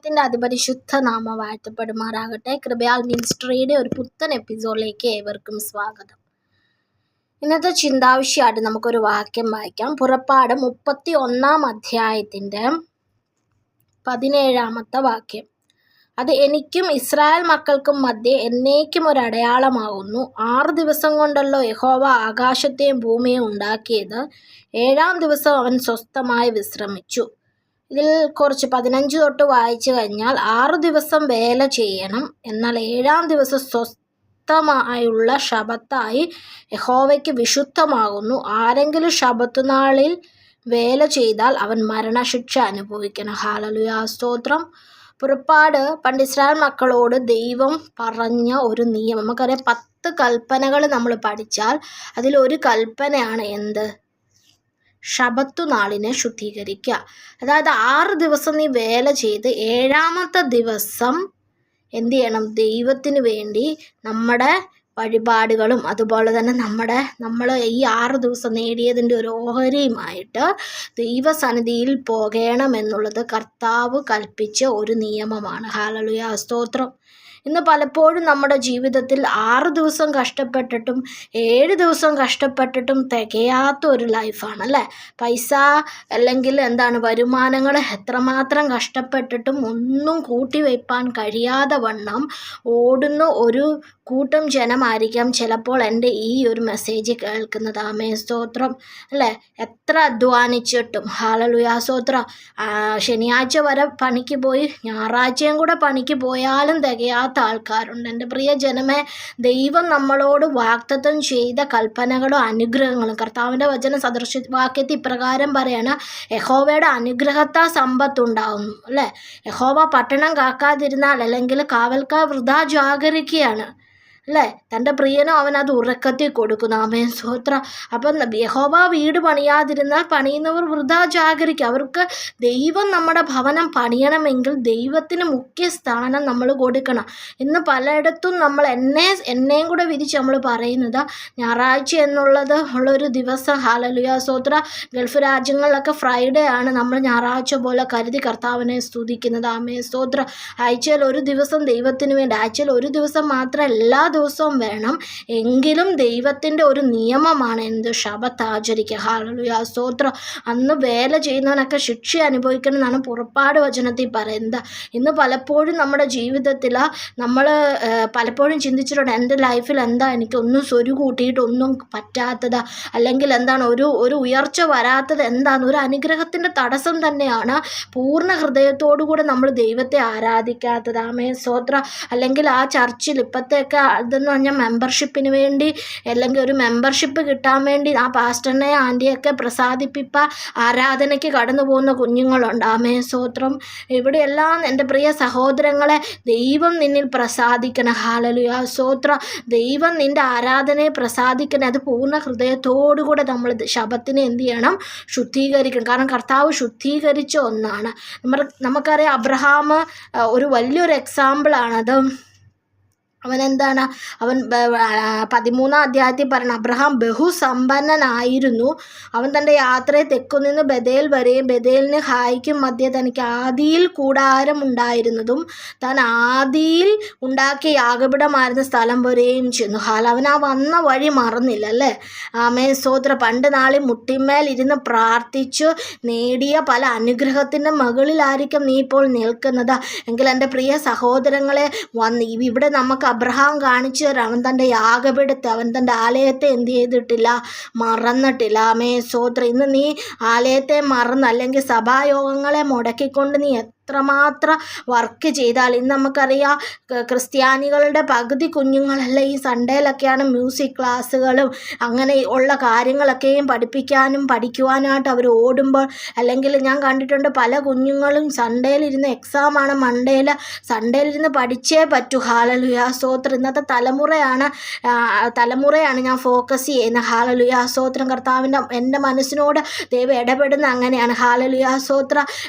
ദൈവത്തിന്റെ അതിപരിശുദ്ധ നാമം വാഴ്ത്തപ്പെടുമാറാകട്ടെ. കൃപയാൽ മിനിസ്ട്രിയുടെ ഒരു പുത്തൻ എപ്പിസോഡിലേക്ക് ഏവർക്കും സ്വാഗതം. ഇന്നത്തെ ചിന്താവിഷയമായിട്ട് നമുക്കൊരു വാക്യം വായിക്കാം. പുറപ്പാട് മുപ്പത്തി ഒന്നാം അധ്യായത്തിന്റെ പതിനേഴാമത്തെ വാക്യം. അത് എനിക്കും ഇസ്രായേൽ മക്കൾക്കും മധ്യേ എന്നേക്കും ഒരു അടയാളമാകുന്നു. ആറ് ദിവസം കൊണ്ടല്ലോ യഹോവ ആകാശത്തെയും ഭൂമിയെയും ഉണ്ടാക്കിയത്. ഏഴാം ദിവസം അവൻ സ്വസ്ഥമായി വിശ്രമിച്ചു. ഇതിൽ കുറച്ച് പതിനഞ്ച് തൊട്ട് വായിച്ചു കഴിഞ്ഞാൽ ആറു ദിവസം വേല ചെയ്യണം. എന്നാൽ ഏഴാം ദിവസം സ്വസ്ഥമായുള്ള ശബത്തായി യഹോവയ്ക്ക് വിശുദ്ധമാകുന്നു. ആരെങ്കിലും ശബത്ത് നാളിൽ വേല ചെയ്താൽ അവൻ മരണശിക്ഷ അനുഭവിക്കണം. ഹാലലുയാ സ്തോത്രം. പുറപ്പാട്. പണ്ട് മക്കളോട് ദൈവം പറഞ്ഞ ഒരു നിയമം. നമുക്കറിയാം പത്ത് കൽപ്പനകൾ നമ്മൾ പഠിച്ചാൽ അതിലൊരു കൽപ്പനയാണ് എന്ത്? ശബത്തു നാളിനെ ശുദ്ധീകരിക്കുക. അതായത് ആറ് ദിവസം നീ വേല ചെയ്ത് ഏഴാമത്തെ ദിവസം എന്തു ചെയ്യണം? ദൈവത്തിന് വേണ്ടി നമ്മുടെ വഴിപാടുകളും അതുപോലെ തന്നെ നമ്മുടെ നമ്മൾ ഈ ആറ് ദിവസം നേടിയതിന്റെ ഒരു ഓഹരിയുമായിട്ട് ദൈവസന്നിധിയിൽ പോകണമെന്നുള്ളത് കർത്താവ് കൽപ്പിച്ച ഒരു നിയമമാണ്. ഹാലലുയ സ്തോത്രം. ഇന്ന് പലപ്പോഴും നമ്മുടെ ജീവിതത്തിൽ ആറ് ദിവസം കഷ്ടപ്പെട്ടിട്ടും ഏഴ് ദിവസം കഷ്ടപ്പെട്ടിട്ടും തികയാത്ത ഒരു ലൈഫാണ് അല്ലേ? പൈസ അല്ലെങ്കിൽ എന്താണ് വരുമാനങ്ങൾ എത്രമാത്രം കഷ്ടപ്പെട്ടിട്ടും ഒന്നും കൂട്ടിവെപ്പാൻ കഴിയാതെ വണ്ണം ഓടുന്ന ഒരു കൂട്ടം ജനമായിരിക്കാം ചിലപ്പോൾ എന്റെ ഈ ഒരു മെസ്സേജ് കേൾക്കുന്നത്. ആമേ സ്തോത്രം അല്ലേ? എത്ര അധ്വാനിച്ചിട്ടും ഹാലലുയാ സ്തോത്രം. ശനിയാഴ്ച വരെ പണിക്ക് പോയി ഞായറാഴ്ചയും കൂടെ പണിക്ക് പോയാലും തികയാത്ത ആൾക്കാരുണ്ട്. എന്റെ പ്രിയ ജനമേ ദൈവം നമ്മളോട് വാക്തത്വം ചെയ്ത കൽപ്പനകളും അനുഗ്രഹങ്ങളും കർത്താവിന്റെ വചന സദൃശ വാക്യത്തിൽ ഇപ്രകാരം പറയാണ് യഹോവയുടെ അനുഗ്രഹത്താ സമ്പത്തുണ്ടാവുന്നു അല്ലേ? യഹോവ പട്ടണം കാക്കാതിരുന്നാൽ അല്ലെങ്കിൽ കാവൽക്കാർ വൃഥാ ജാഗരിക്കുകയാണ്. അല്ലേ? തന്റെ പ്രിയനോ അവൻ അത് ഉറക്കത്തിൽ കൊടുക്കുന്നു. ആമേൻ. സ്തോത്ര അപ്പം യഹോബ വീട് പണിയാതിരുന്നാൽ പണിയുന്നവർ വൃഥാ ജാഗരിക്കുക അവർക്ക് ദൈവം നമ്മുടെ ഭവനം പണിയണമെങ്കിൽ ദൈവത്തിന് മുഖ്യ സ്ഥാനം നമ്മൾ കൊടുക്കണം. ഇന്ന് പലയിടത്തും നമ്മൾ എന്നെ എന്നെയും കൂടെ വിധിച്ച് നമ്മൾ പറയുന്നത്. ഞായറാഴ്ച എന്നുള്ളത് ഉള്ളൊരു ദിവസം. ഹാലലുയ സ്തോത്ര ഗൾഫ് രാജ്യങ്ങളിലൊക്കെ ഫ്രൈഡേ ആണ്. നമ്മൾ ഞായറാഴ്ച പോലെ കരുതി കർത്താവിനെ സ്തുതിക്കുന്നത്. ആമേ സ്തോത്ര ആഴ്ചയിൽ ഒരു ദിവസം ദൈവത്തിന് വേണ്ടി ആഴ്ചയിൽ ഒരു ദിവസം മാത്രം എല്ലാ ദിവസവും വേണം എങ്കിലും ദൈവത്തിന്റെ ഒരു നിയമമാണ് എന്ത്? ശബത്ത് ആചരിക്കുക. ഹാലലുയ സ്തോത്രം. അന്ന് വേല ചെയ്യുന്നവനൊക്കെ ശിക്ഷ അനുഭവിക്കണം എന്നാണ് പുറപ്പാട് വചനത്തിൽ പറയുന്നത്. ഇന്ന് പലപ്പോഴും നമ്മുടെ ജീവിതത്തിൽ നമ്മൾ പലപ്പോഴും ചിന്തിച്ചിട്ടുണ്ട് എന്റെ ലൈഫിൽ എന്താ എനിക്ക് ഒന്നും സ്വരു കൂട്ടിയിട്ട് ഒന്നും പറ്റാത്തത്? അല്ലെങ്കിൽ എന്താണ് ഒരു ഒരു ഉയർച്ച വരാത്തത് എന്താണ് ഒരു അനുഗ്രഹത്തിന്റെ തടസ്സം തന്നെയാണ് പൂർണ ഹൃദയത്തോടു കൂടെ നമ്മൾ ദൈവത്തെ ആരാധിക്കാത്തത്. ആമേ സ്തോത്ര. അല്ലെങ്കിൽ ആ ചർച്ചിൽ ഇപ്പോഴത്തെയൊക്കെ ഇതെന്ന് പറഞ്ഞാൽ മെമ്പർഷിപ്പിന് വേണ്ടി അല്ലെങ്കിൽ ഒരു മെമ്പർഷിപ്പ് കിട്ടാൻ വേണ്ടി ആ പാസ്റ്ററിനെ ആന്റിയൊക്കെ പ്രസാദിപ്പിപ്പ ആരാധനയ്ക്ക് കടന്നു പോകുന്ന കുഞ്ഞുങ്ങളുണ്ട്. ആമേ സ്തോത്രം ഇവിടെയെല്ലാം എന്റെ പ്രിയ സഹോദരങ്ങളെ ദൈവം നിന്നിൽ പ്രസാദിക്കണം. ഹാലലുയ സ്തോത്ര ദൈവം നിന്റെ ആരാധനയെ പ്രസാദിക്കണം. അത് പൂർണ ഹൃദയത്തോടുകൂടെ നമ്മൾ ശബത്തിനെ എന്ത് ചെയ്യണം? ശുദ്ധീകരിക്കണം. കാരണം കർത്താവ് ശുദ്ധീകരിച്ച ഒന്നാണ്. നമ്മൾ നമുക്കറിയാം അബ്രഹാം ഒരു വലിയൊരു എക്സാമ്പിളാണത് അവൻ എന്താണ് അവൻ പതിമൂന്നാം അധ്യായത്തിൽ പറയണം അബ്രഹാം ബഹുസമ്പന്നനായിരുന്നു. അവൻ തന്റെ യാത്രയെ തെക്കുനിന്ന് ബദേൽ വരെയും ബദേലിന് ഹായിക്കും മധ്യ തനിക്ക് ആദിയിൽ കൂടാരം ഉണ്ടായിരുന്നതും താൻ ആദിയിൽ ഉണ്ടാക്കിയ യാഗപിടമായിരുന്ന സ്ഥലം വരെയും ചെന്നു. ഹാൽ അവൻ ആ വന്ന വഴി മറന്നില്ല അല്ലേ? ആമേ സ്തോത്ര പണ്ട് നാളിൽ മുട്ടിമേൽ ഇരുന്ന് പ്രാർത്ഥിച്ചു നേടിയ പല അനുഗ്രഹത്തിന്റെ മുകളിലായിരിക്കും നീ ഇപ്പോൾ നിൽക്കുന്നത്. എങ്കിൽ എന്റെ പ്രിയ സഹോദരങ്ങളെ വന്ന് ഇവിടെ നമുക്ക് അബ്രഹാം കാണിച്ചു അവൻ തന്റെ യാഗപീഠത്തെ അവൻ തന്റെ ആലയത്തെ എന്ത് ചെയ്തിട്ടില്ല? മറന്നിട്ടില്ല. ആമേ സോത്ര. ഇന്ന് നീ ആലയത്തെ മറന്ന് അല്ലെങ്കിൽ സഭായോഗങ്ങളെ മുടക്കിക്കൊണ്ട് നീ എത്രമാത്രം വർക്ക് ചെയ്താൽ. ഇന്ന് നമുക്കറിയാം ക്രിസ്ത്യാനികളുടെ പകുതി കുഞ്ഞുങ്ങളെല്ലാം ഈ സൺഡേയിലൊക്കെയാണ് മ്യൂസിക് ക്ലാസ്സുകളും അങ്ങനെ ഉള്ള കാര്യങ്ങളൊക്കെയും പഠിപ്പിക്കാനും പഠിക്കുവാനായിട്ട് അവർ ഓടുമ്പോൾ അല്ലെങ്കിൽ ഞാൻ കണ്ടിട്ടുണ്ട് പല കുഞ്ഞുങ്ങളും സൺഡേയിലിരുന്ന് എക്സാമാണ് മൺഡേയിൽ സൺഡേയിലിരുന്ന് പഠിച്ചേ പറ്റൂ. ഹാലലുയ. ഇന്നത്തെ തലമുറയാണ് തലമുറയാണ് ഞാൻ ഫോക്കസ് ചെയ്യുന്നത്. ഹാലലുയ. കർത്താവിന്റെ എന്റെ മനസ്സിനോട് ദൈവം ഇടപെടുന്ന അങ്ങനെയാണ്. ഹാലലുയ.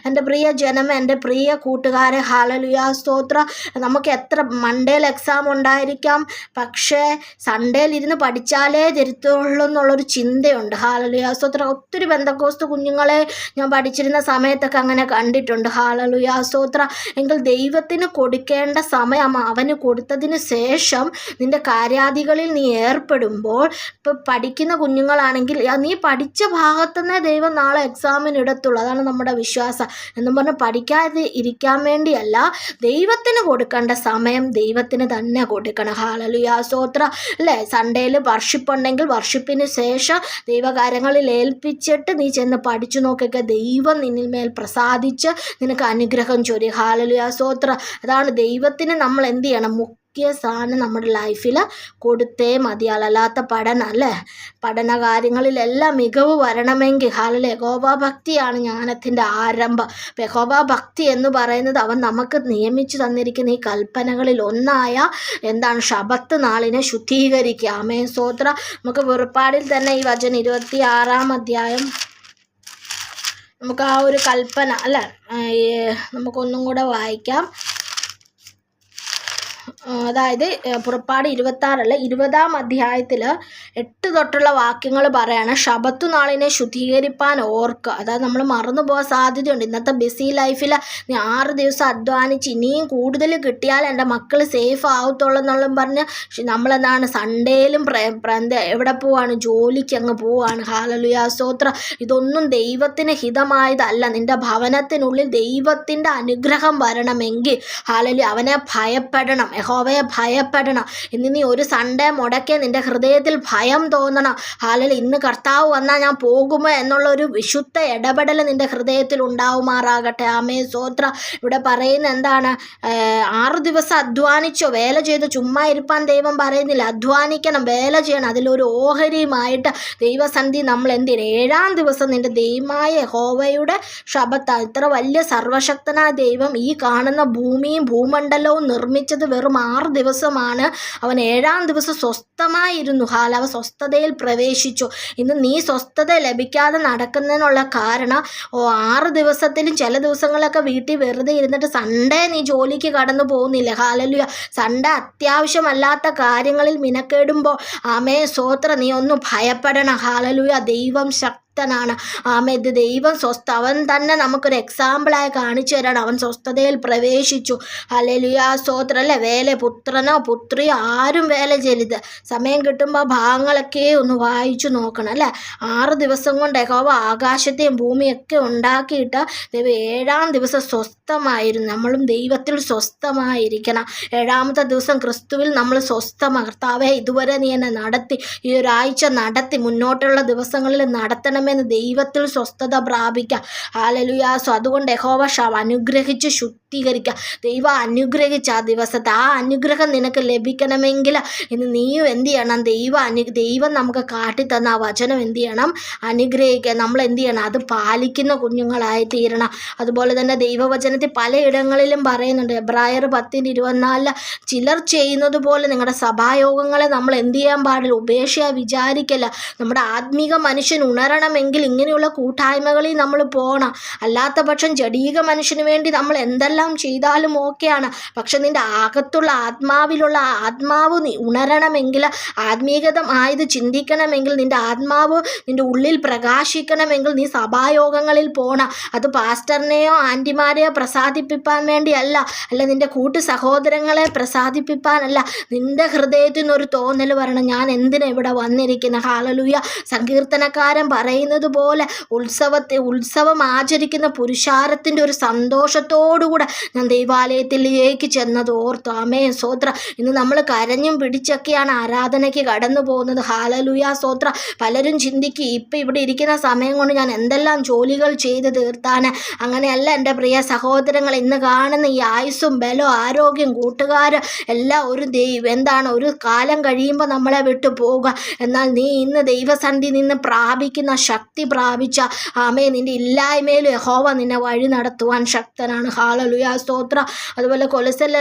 എന്റെ പ്രിയ ജനം എന്റെ പ്രിയ കൂട്ടുകാരെ ഹാലലുയാ സ്തോത്ര. നമുക്ക് എത്ര മൺഡേയിൽ എക്സാം ഉണ്ടായിരിക്കാം? പക്ഷേ സൺഡേയിൽ ഇരുന്ന് പഠിച്ചാലേ തിരുത്തുള്ളൂ എന്നുള്ളൊരു ചിന്തയുണ്ട്. ഹാലലുയാ സ്തോത്ര. ഒത്തിരി ബന്ധക്കോസ്തു കുഞ്ഞുങ്ങളെ ഞാൻ പഠിച്ചിരുന്ന സമയത്തൊക്കെ അങ്ങനെ കണ്ടിട്ടുണ്ട്. ഹാലലുയാ സ്തോത്ര. എങ്കിൽ ദൈവത്തിന് കൊടുക്കേണ്ട സമയം അവന് കൊടുത്തതിന് ശേഷം നിന്റെ കാര്യാദികളിൽ നീ ഏർപ്പെടുമ്പോൾ ഇപ്പോൾ പഠിക്കുന്ന കുഞ്ഞുങ്ങളാണെങ്കിൽ നീ പഠിച്ച ഭാഗത്തുനിന്നേ ദൈവം നാളെ എക്സാമിന് ഇടത്തുള്ളൂ. അതാണ് നമ്മുടെ വിശ്വാസം. എന്നും പറഞ്ഞ് പഠിക്കാതെ ഇരിക്കാൻ വേണ്ടിയല്ല ദൈവത്തിന് കൊടുക്കേണ്ട സമയം ദൈവത്തിന് തന്നെ കൊടുക്കണം. ഹാലലുയാ സ്തോത്ര അല്ലേ? സൺഡേയിൽ വർഷിപ്പ് ഉണ്ടെങ്കിൽ വർഷിപ്പിന് ശേഷം ദൈവകാര്യങ്ങളിൽ ഏൽപ്പിച്ചിട്ട് നീ ചെന്ന് പഠിച്ചു നോക്കിയൊക്കെ ദൈവം നിന്നിൽ മേൽ പ്രസാദിച്ച് നിനക്ക് അനുഗ്രഹം ചൊരി. ഹാലലുയാ സ്തോത്ര അതാണ് ദൈവത്തിന് നമ്മൾ എന്ത് ചെയ്യണം? മുഖ്യ നമ്മുടെ ലൈഫിൽ കൊടുത്തേ മതിയാളല്ലാത്ത പഠനം അല്ലേ പഠന കാര്യങ്ങളിലെല്ലാം മികവ് വരണമെങ്കിൽ ഹാലല്ലേ ഭക്തിയാണ് ജ്ഞാനത്തിന്റെ ആരംഭം. ഭക്തി എന്ന് പറയുന്നത് അവൻ നമുക്ക് നിയമിച്ചു തന്നിരിക്കുന്ന ഈ കൽപ്പനകളിൽ ഒന്നായ എന്താണ്? ശബത്ത് നാളിനെ ശുദ്ധീകരിക്കുക. അമേ സോത്ര നമുക്ക് വെറുപ്പാടിൽ തന്നെ ഈ വചനം ഇരുപത്തി ആറാം അധ്യായം നമുക്ക് ആ ഒരു കൽപ്പന അല്ലേ? നമുക്കൊന്നും കൂടെ വായിക്കാം. അതായത് പുറപ്പാട് ഇരുപത്താറല്ല ഇരുപതാം അധ്യായത്തിൽ എട്ട് തൊട്ടുള്ള വാക്യങ്ങൾ പറയാണ് ശബത്തു നാളിനെ ശുദ്ധീകരിപ്പാൻ ഓർക്കുക. അതായത് നമ്മൾ മറന്നു പോകാൻ സാധ്യതയുണ്ട്. ഇന്നത്തെ ബിസി ലൈഫിൽ നീ ആറ് ദിവസം അധ്വാനിച്ച് ഇനിയും കൂടുതൽ കിട്ടിയാൽ എന്റെ മക്കൾ സേഫ് ആവത്തുള്ളൂ എന്നുള്ളതും പറഞ്ഞ് നമ്മളെന്താണ് സൺഡേയിലും എവിടെ പോവാണ് ജോലിക്ക് അങ്ങ് പോവാണ്. ഹാലലുയാ സ്തോത്ര. ഇതൊന്നും ദൈവത്തിന് ഹിതമായതല്ല. നിന്റെ ഭവനത്തിനുള്ളിൽ ദൈവത്തിന്റെ അനുഗ്രഹം വരണമെങ്കിൽ ഹാലലു അവനെ ഭയപ്പെടണം. യഹോവയെ ഭയപ്പെടണം. ഇന്ന് നീ ഒരു സൺഡേ മുടക്കേ നിന്റെ ഹൃദയത്തിൽ ഭയം തോന്നണം. ഹാലൽ ഇന്ന് കർത്താവ് വന്നാൽ ഞാൻ പോകുമോ എന്നുള്ള ഒരു വിശുദ്ധ ഇടപെടൽ നിന്റെ ഹൃദയത്തിൽ ഉണ്ടാവുമാറാകട്ടെ. ആമേ സോത്ര ഇവിടെ പറയുന്ന എന്താണ്? ആറു ദിവസം അധ്വാനിച്ചോ? വേല ചെയ്ത്? ചുമ്മാ ഇരുപ്പാൻ ദൈവം പറയുന്നില്ല. അധ്വാനിക്കണം വേല ചെയ്യണം. അതിലൊരു ഓഹരിയുമായിട്ട് ദൈവസന്ധി നമ്മൾ എന്തിന്? ഏഴാം ദിവസം നിന്റെ ദൈവമായ ഹോവയുടെ ശബത്ത ഇത്ര വലിയ സർവശക്തനായ ദൈവം ഈ കാണുന്ന ഭൂമിയും ഭൂമണ്ഡലവും നിർമ്മിച്ചത് വെറും ആറ് ദിവസമാണ്. അവൻ ഏഴാം ദിവസം സ്വസ്ഥമായിരുന്നു. ഹാല അവ സ്വസ്ഥതയിൽ പ്രവേശിച്ചു. ഇന്ന് നീ സ്വസ്ഥത ലഭിക്കാതെ നടക്കുന്നതിനുള്ള കാരണം ഓ ആറ് ദിവസത്തിലും ചില ദിവസങ്ങളൊക്കെ വീട്ടിൽ വെറുതെ ഇരുന്നിട്ട് സൺഡേ നീ ജോലിക്ക് കടന്നു പോകുന്നില്ല. ഹാലലുയ സൺഡേ അത്യാവശ്യമല്ലാത്ത കാര്യങ്ങളിൽ മിനക്കേടുമ്പോൾ ആമേ സോത്ര നീ ഒന്ന് ഭയപ്പെടണം. ഹാലലുയ ദൈവം ശക്തനാണ് ആമേ ദൈവം സ്വസ്ഥ. അവൻ തന്നെ നമുക്കൊരു എക്സാമ്പിളായി കാണിച്ചു തരാണ്. അവൻ സ്വസ്ഥതയിൽ പ്രവേശിച്ചു. ഹലലുയ സ്തോത്ര അല്ലേ വേല പുത്രനോ പുത്രിയോ ആരും വേല ചെയ്യരുത്. സമയം കിട്ടുമ്പോൾ ഭാഗങ്ങളൊക്കെ ഒന്ന് വായിച്ചു നോക്കണം അല്ലേ? ആറ് ദിവസം കൊണ്ട് യഹോവ ആകാശത്തെയും ഭൂമിയൊക്കെ ഉണ്ടാക്കിയിട്ട് ദൈവം ഏഴാം ദിവസം സ്വസ്ഥമായിരുന്നു. നമ്മളും ദൈവത്തിൽ സ്വസ്ഥമായിരിക്കണം. ഏഴാമത്തെ ദിവസം ക്രിസ്തുവിൽ നമ്മൾ സ്വസ്ഥമാണ് ഇതുവരെ നീ എന്നെ നടത്തി ഈ ഒരാഴ്ച നടത്തി മുന്നോട്ടുള്ള ദിവസങ്ങളിൽ നടത്തണമെന്ന് ദൈവത്തിൽ സ്വസ്ഥത പ്രാപിക്കാം. ഹാലലുയാസു അതുകൊണ്ട് യഹോവ ഷാവ് അനുഗ്രഹിച്ച് ശുദ്ധീകരിക്കുക ദൈവം അനുഗ്രഹിച്ച ആ ദിവസത്തെ ആ അനുഗ്രഹം നിനക്ക് ലഭിക്കണമെങ്കിൽ ഇന്ന് നീയും എന്ത് ചെയ്യണം? ദൈവം അനു ദൈവം നമുക്ക് കാട്ടിത്തന്ന ആ വചനം എന്ത് ചെയ്യണം? അനുഗ്രഹിക്കുക നമ്മൾ എന്ത് ചെയ്യണം? അത് പാലിക്കുന്ന കുഞ്ഞുങ്ങളായി തീരണം അതുപോലെ തന്നെ ദൈവവചനത്തിൽ പലയിടങ്ങളിലും പറയുന്നുണ്ട്. എബ്രായർ പത്തിന് ഇരുപത്തിനാലിൽ ചിലർ ചെയ്യുന്നത് പോലെ നിങ്ങളുടെ സഭായോഗങ്ങളെ നമ്മൾ എന്ത് ചെയ്യാൻ പാടില്ല? ഉപേക്ഷയായി വിചാരിക്കല്ല. നമ്മുടെ ആത്മീക മനുഷ്യൻ ഉണരണമെങ്കിൽ ഇങ്ങനെയുള്ള കൂട്ടായ്മകളിൽ നമ്മൾ പോകണം അല്ലാത്ത പക്ഷം ജഡീക മനുഷ്യന് വേണ്ടി നമ്മൾ എന്തെല്ലാം ചെയ്താലും ഓക്കെയാണ്. പക്ഷെ നിന്റെ അകത്തുള്ള ആത്മാവിലുള്ള ആത്മാവ് നീ ഉണരണമെങ്കിൽ ആത്മീകതം ആയത് ചിന്തിക്കണമെങ്കിൽ നിന്റെ ആത്മാവ് നിന്റെ ഉള്ളിൽ പ്രകാശിക്കണമെങ്കിൽ നീ സഭായോഗങ്ങളിൽ പോകണം അത് പാസ്റ്ററിനെയോ ആന്റിമാരെയോ പ്രസാദിപ്പിക്കാൻ വേണ്ടിയല്ല. അല്ല നിന്റെ കൂട്ടു സഹോദരങ്ങളെ പ്രസാദിപ്പിക്കാനല്ല നിന്റെ ഹൃദയത്തിൽ നിന്നൊരു തോന്നൽ വരണം. ഞാൻ എന്തിനാ ഇവിടെ വന്നിരിക്കുന്ന ഹാലലൂയ സങ്കീർത്തനക്കാരൻ പറയുന്നത് പോലെ ഉത്സവത്തെ ഉത്സവം ആചരിക്കുന്ന പുരുഷാരത്തിന്റെ ഒരു സന്തോഷത്തോടുകൂടെ ഞാൻ ദൈവാലയത്തിലേക്ക് ചെന്നത് ഓർത്തു. ആമേ സോത്ര ഇന്ന് നമ്മൾ കരഞ്ഞും പിടിച്ചൊക്കെയാണ് ആരാധനയ്ക്ക് കടന്നു പോകുന്നത്. ഹാലലുയ സോത്ര. പലരും ചിന്തിക്കും ഇപ്പം ഇവിടെ ഇരിക്കുന്ന സമയം കൊണ്ട് ഞാൻ എന്തെല്ലാം ജോലികൾ ചെയ്ത് തീർത്താൻ അങ്ങനെയല്ല എന്റെ പ്രിയ സഹോദരങ്ങൾ ഇന്ന് കാണുന്ന ഈ ആയുസ്സും ബലവും ആരോഗ്യം കൂട്ടുകാർ എല്ലാം ഒരു ദൈവം. എന്താണ്? ഒരു കാലം കഴിയുമ്പോൾ നമ്മളെ വിട്ടു പോവുക. എന്നാൽ നീ ഇന്ന് ദൈവസന്ധി നിന്ന് പ്രാപിക്കുന്ന ശക്തി പ്രാപിച്ച ആമേ നിന്റെ ഇല്ലായ്മയിൽ യഹോവ നിന്നെ വഴി നടത്തുവാൻ ശക്തനാണ്. ഹാലലുയ സ്തോത്ര. അതുപോലെ കൊലസല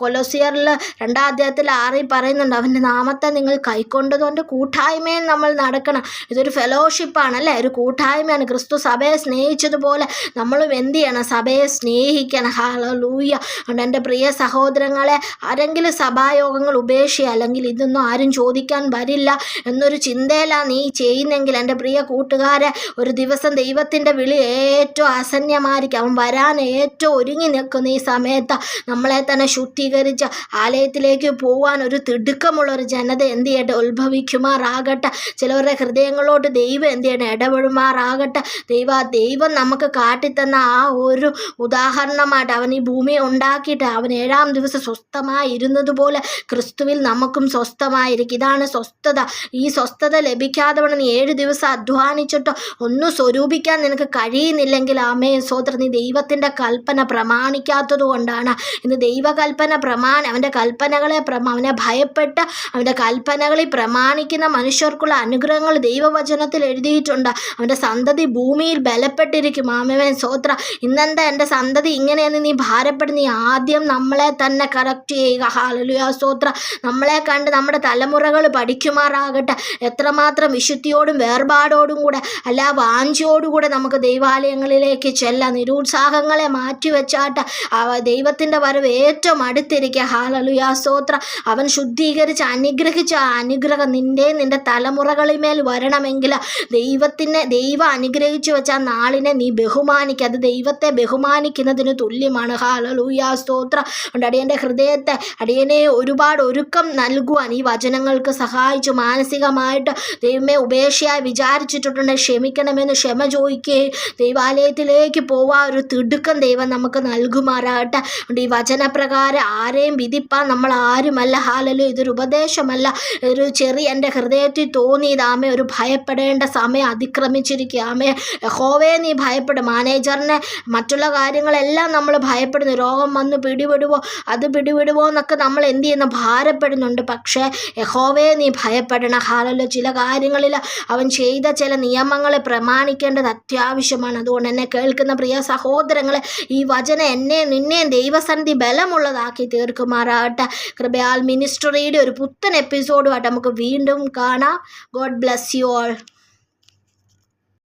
കൊലോസിയറിൽ രണ്ടാം അധ്യായത്തിൽ ആറി പറയുന്നുണ്ട് അവന്റെ നാമത്തെ നിങ്ങൾ കൈക്കൊണ്ടതുകൊണ്ട് കൂട്ടായ്മയിൽ നമ്മൾ നടക്കണം. ഇതൊരു ഫെലോഷിപ്പാണ് അല്ലേ? ഒരു കൂട്ടായ്മയാണ്. ക്രിസ്തു സഭയെ സ്നേഹിച്ചതുപോലെ നമ്മളും എന്ത് ചെയ്യണം? സഭയെ സ്നേഹിക്കണം. ഹാലൂയ അതുകൊണ്ട് എന്റെ പ്രിയ സഹോദരങ്ങളെ ആരെങ്കിലും സഭായോഗങ്ങൾ ഉപേക്ഷിക്കുക അല്ലെങ്കിൽ ഇതൊന്നും ആരും ചോദിക്കാൻ വരില്ല എന്നൊരു ചിന്തയിലാണ് നീ ചെയ്യുന്നെങ്കിൽ എന്റെ പ്രിയ കൂട്ടുകാരെ ഒരു ദിവസം ദൈവത്തിന്റെ വിളി ഏറ്റവും അസന്യമായിരിക്കും. അവൻ വരാൻ ഏറ്റവും ഒരുങ്ങി നിൽക്കുന്ന ഈ സമയത്ത്. നമ്മളെ തന്നെ ശുദ്ധീകരിച്ച് ആലയത്തിലേക്ക് പോവാൻ ഒരു തിടുക്കമുള്ള ഒരു ജനത എന്ത് ചെയ്യട്ടെ ഉത്ഭവിക്കുമാറാകട്ടെ. ചിലവരുടെ ഹൃദയങ്ങളോട്ട് ദൈവം എന്ത് ചെയ്യണം ഇടപെടുമാറാകട്ടെ. ദൈവ ദൈവം നമുക്ക് കാട്ടിത്തന്ന ആ ഒരു ഉദാഹരണമായിട്ട് അവൻ ഈ ഭൂമി ഉണ്ടാക്കിയിട്ട് അവൻ ഏഴാം ദിവസം സ്വസ്ഥമായി ഇരുന്നതുപോലെ ക്രിസ്തുവിൽ നമുക്കും സ്വസ്ഥമായിരിക്കും. ഇതാണ് സ്വസ്ഥത. ഈ സ്വസ്ഥത ലഭിക്കാതെ നീ ഏഴ് ദിവസം അധ്വാനിച്ചിട്ടോ ഒന്നും സ്വരൂപിക്കാൻ നിനക്ക് കഴിയുന്നില്ലെങ്കിൽ ആമേ സ്വോത്ര നീ ദൈവത്തിന്റെ കൽപ്പന പ്രമാണിക്കാത്തത് കൊണ്ടാണ്. ഇന്ന് ദൈവകൽപ്പന പ്രമാണ. അവന്റെ കൽപ്പനകളെ അവനെ ഭയപ്പെട്ട് അവന്റെ കൽപ്പനകളിൽ പ്രമാണിക്കുന്ന മനുഷ്യർക്കുള്ള അനുഗ്രഹങ്ങൾ ദൈവവചനത്തിൽ എഴുതിയിട്ടുണ്ട്. അവന്റെ സന്തതി ഭൂമിയിൽ ബലപ്പെട്ടിരിക്കും. ആമേവൻ സോത്ര ഇന്നെന്താ എന്റെ സന്തതി ഇങ്ങനെയെന്ന് നീ ഭാരപ്പെടും നീ ആദ്യം നമ്മളെ തന്നെ കറക്റ്റ് ചെയ്യുക. ഹാലലുയ സ്തോത്ര നമ്മളെ കണ്ട് നമ്മുടെ തലമുറകൾ പഠിക്കുമാറാകട്ടെ. എത്രമാത്രം വിശുദ്ധിയോടും വേർപാടോടും കൂടെ അല്ല വാഞ്ചിയോടുകൂടെ നമുക്ക് ദൈവാലയങ്ങളിലേക്ക് ചെല്ലാം. നിരുത്സാഹങ്ങളെ മാറ്റിവെച്ചാട്ട്. ദൈവത്തിന്റെ വരവ് ഏറ്റവും അടുത്തിരിക്കുക ഹാലലുയാ സ്തോത്ര. അവൻ ശുദ്ധീകരിച്ച് അനുഗ്രഹിച്ച ആ അനുഗ്രഹം നിന്റെ നിന്റെ തലമുറകളിമേൽ വരണമെങ്കിൽ ദൈവത്തിനെ ദൈവം അനുഗ്രഹിച്ചു വെച്ച ആ നാളിനെ നീ ബഹുമാനിക്കുക അത് ദൈവത്തെ ബഹുമാനിക്കുന്നതിന് തുല്യമാണ്. ഹാലലൂയ സ്തോത്ര. ഉണ്ട് അടിയന്റെ ഹൃദയത്തെ അടിയനെ ഒരുപാട് ഒരുക്കം നൽകുവാൻ ഈ വചനങ്ങൾക്ക് സഹായിച്ചു. മാനസികമായിട്ട് ദൈവമേ ഉപേക്ഷയായി വിചാരിച്ചിട്ടുണ്ട്. ക്ഷമിക്കണമെന്ന് ക്ഷമ ചോദിക്കുകയും ദൈവാലയത്തിലേക്ക് പോവാ. ഒരു തിടുക്കം ദൈവം നമുക്ക് നൽകുമാറാകട്ടെ. അതുകൊണ്ട് ഈ വചനപ്രകാരം ആരെയും വിധിപ്പാൻ നമ്മൾ ആരുമല്ല. ഹാലലു ഇതൊരു ഉപദേശമല്ല. ഒരു ചെറിയ എന്റെ ഹൃദയത്തിൽ തോന്നിയതാമേ ഒരു ഭയപ്പെടേണ്ട സമയം അതിക്രമിച്ചിരിക്കുക. ആമേ ഹോവേ നീ ഭയപ്പെടും. മാനേജറിനെ മറ്റുള്ള കാര്യങ്ങളെല്ലാം നമ്മൾ ഭയപ്പെടുന്നു. രോഗം വന്ന് പിടിവിടുവോ അത് പിടിവിടുവോ എന്നൊക്കെ നമ്മൾ എന്ത് ചെയ്യുന്നു? ഭാരപ്പെടുന്നുണ്ട്. പക്ഷേ യഹോവയെ നീ ഭയപ്പെടണം. ഹാലല്ലോ ചില കാര്യങ്ങളിൽ അവൻ ചെയ്ത ചില നിയമങ്ങളെ പ്രമാണിക്കേണ്ടത് അത്യാവശ്യമാണ്. അതുകൊണ്ട് എന്നെ കേൾക്കുന്ന പ്രിയ സഹോദരങ്ങളെ ഈ വചനം എന്നെ നിന്നെയും ദൈവസന്ധി ബലമുള്ളതാക്കി തീർക്കുമാറാകട്ടെ. കൃപയാൽ മിനിസ്ട്രിയുടെ ഒരു പുത്തൻ എപ്പിസോഡുമായിട്ട് നമുക്ക് വീണ്ടും കാണാം. God bless you all